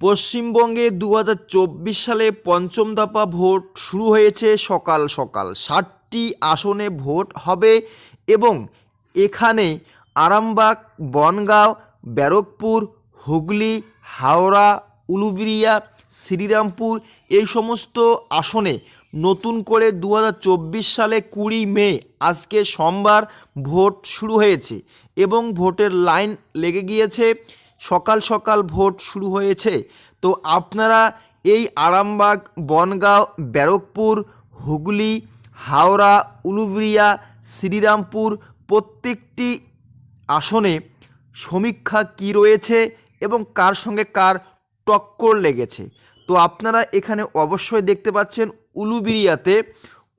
পশ্চিমবঙ্গে দু হাজার চব্বিশ সালে পঞ্চম দফা ভোট শুরু হয়েছে সকাল সকাল। ষাটটি আসনে ভোট হবে এবং এখানে আরামবাগ, বনগাঁও, ব্যারকপুর, হুগলি, হাওড়া, উলুবেড়িয়া, শ্রীরামপুর এই সমস্ত আসনে নতুন করে দু হাজার চব্বিশ সালে কুড়ি মে আজকে সোমবার ভোট শুরু হয়েছে এবং ভোটের লাইন লেগে গিয়েছে সকাল সকাল ভোট শুরু হয়েছে। তো আপনারা এই আরামবাগ, বনগাঁও, ব্যারকপুর, হুগলি, হাওড়া, উলুবেড়িয়া, শ্রীরামপুর প্রত্যেকটি আসনে সমীক্ষা কি রয়েছে এবং কার সঙ্গে কার টক্কর লেগেছে? তো আপনারা এখানে অবশ্যই দেখতে পাচ্ছেন উলুবেড়িয়াতে।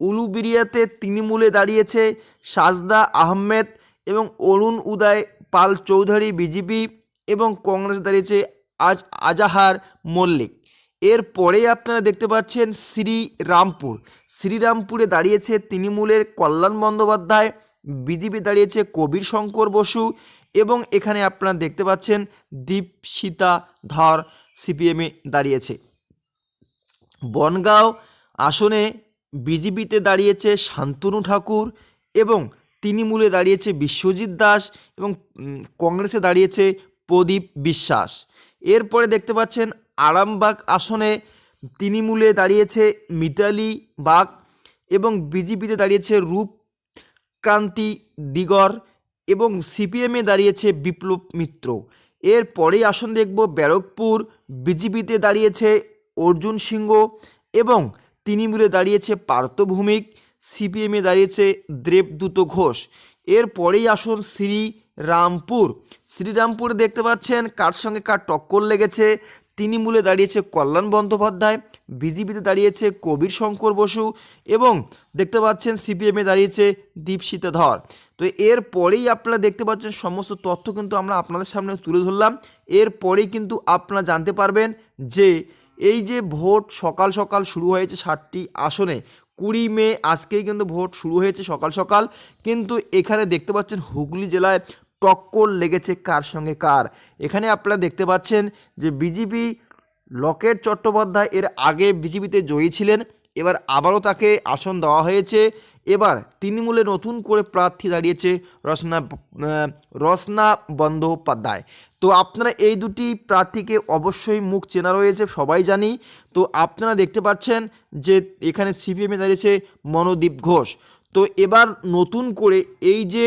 উলুবেড়িয়াতে তৃণমূলে দাঁড়িয়েছে সাজদা আহমেদ এবং অরুণ উদয় পাল চৌধুরী, বিজেপি। এবং কংগ্রেস দাঁড়িয়েছে আজ আজাহার মল্লিক। এর এরপরেই আপনারা দেখতে পাচ্ছেন শ্রীরামপুর। শ্রীরামপুরে দাঁড়িয়েছে তৃণমূলের কল্যাণ বন্দ্যোপাধ্যায়, বিজেপি দাঁড়িয়েছে কবির শঙ্কর বসু এবং এখানে আপনারা দেখতে পাচ্ছেন দীপশিতা ধর, সিপিএমে দাঁড়িয়েছে। বনগাঁও আসনে বিজেপিতে দাঁড়িয়েছে শান্তনু ঠাকুর এবং তৃণমূলে দাঁড়িয়েছে বিশ্বজিৎ দাস এবং কংগ্রেসে দাঁড়িয়েছে প্রদীপ বিশ্বাস। এরপরে দেখতে পাচ্ছেন আরামবাগ আসনে তৃণমূলে দাঁড়িয়েছে মিতালি বাগ এবং বিজেপিতে দাঁড়িয়েছে রূপক্রান্তি দিগর এবং সিপিএমে দাঁড়িয়েছে বিপ্লব মিত্র। এর পরেই আসন দেখব ব্যারকপুর, বিজেপিতে দাঁড়িয়েছে অর্জুন সিংহ এবং তৃণমূলে দাঁড়িয়েছে পার্থভূমিক সিপিএমে দাঁড়িয়েছে দেবদূত ঘোষ। এর পরেই আসন শ্রীরামপুর শ্রীরামপুরে দেখতে পাচ্ছেন কার সঙ্গে কার টক্কর লেগেছে। তৃণমূলে দাঁড়িয়েছে কল্যাণ বন্দ্যোপাধ্যায়, বিজেপিতে দাঁড়িয়েছে কবির শঙ্কর বসু এবং দেখতে পাচ্ছেন সিপিএমে দাঁড়িয়েছে দীপশিতা ধর। তো এরপরেই আপনারা দেখতে পাচ্ছেন সমস্ত তথ্য কিন্তু আমরা আপনাদের সামনে তুলে ধরলাম। এরপরেই কিন্তু আপনারা জানতে পারবেন যে এই যে ভোট সকাল সকাল শুরু হয়েছে ষাটটি আসনে কুড়ি মে আজকেই কিন্তু ভোট শুরু হয়েছে সকাল সকাল। কিন্তু এখানে দেখতে পাচ্ছেন হুগলি জেলায় টক্কর লেগেছে কার সঙ্গে কার? এখানে আপনারা দেখতে পাচ্ছেন যে বিজেপি লকেট চট্টোপাধ্যায় এর আগে বিজেপিতে জয়ী ছিলেন। এবার আবারও তাকে আসন দেওয়া হয়েছে। এবার তৃণমূলে নতুন করে প্রার্থী দাঁড়িয়েছে রসনা রসনা বন্দ্যোপাধ্যায়। তো আপনারা এই দুটি প্রার্থীকে অবশ্যই মুখ চেনা রয়েছে, সবাই জানি। তো আপনারা দেখতে পাচ্ছেন যে এখানে সিপিএমে দাঁড়িয়েছে মনোদীপ ঘোষ। তো এবার নতুন করে এই যে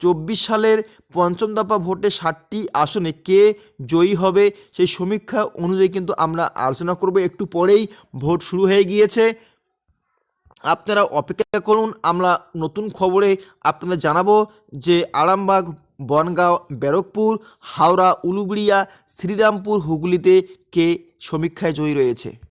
চব্বিশ সালের পঞ্চম দফা ভোটে ষাটটি আসনে কে জয়ী হবে সেই সমীক্ষা অনুযায়ী কিন্তু আমরা আলোচনা করব। একটু পরেই ভোট শুরু হয়ে গিয়েছে। আপনারা অপেক্ষা করুন, আমরা নতুন খবরে আপনাদের জানাব যে আরামবাগ, বনগাঁও, ব্যারকপুর, হাওড়া, উলুবড়িয়া, শ্রীরামপুর, হুগলিতে কে সমীক্ষায় জয়ী রয়েছে।